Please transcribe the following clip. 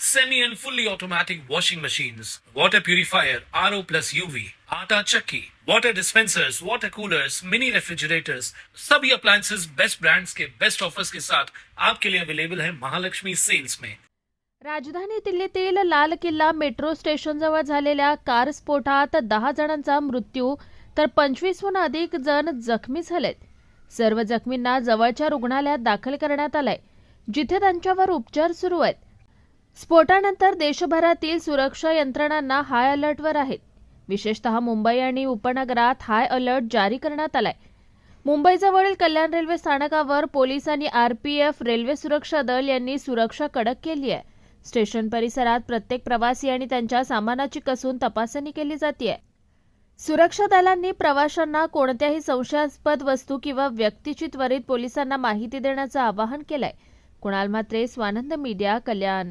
semi and fully automatic washing machines, water purifier, RO plus UV, आटा चक्की, water dispensers, water coolers, mini refrigerators, सभी appliances best brands के best offers के साथ आपके लिए अवेलेबल है महालक्ष्मी सेल्स में राजधानी दिल्लीतील लाल किल्ला मेट्रो स्टेशनजवळ झालेल्या कार स्फोटात दहा जणांचा मृत्यू तर पंचवीसहून अधिक जण जखमी झालेत. सर्व जखमींना जवळच्या रुग्णालयात दाखल करण्यात आलंय. जिथे त्यांच्यावर उपचार सुरू आहेत स्फोटानंतर देशभरातील सुरक्षा यंत्रणांना हाय अलर्टवर आहेत. विशेषतः मुंबई आणि उपनगरात हाय अलर्ट जारी करण्यात आलाय. मुंबईजवळील कल्याण रेल्वे स्थानकावर पोलीस आणि आरपीएफ रेल्वे सुरक्षा दल यांनी सुरक्षा कडक केली आहे. स्टेशन परिसरात प्रत्येक प्रवासी आणि त्यांच्या सामानाची कसून तपासणी केली जाते सुरक्षा दलांनी प्रवाशांना कोणत्याही संशयास्पद वस्तू किंवा व्यक्तीची त्वरित पोलिसांना माहिती देण्याचं आवाहन केलंय. कुणाल म्हात्रे स्वानंद मीडिया कल्याण.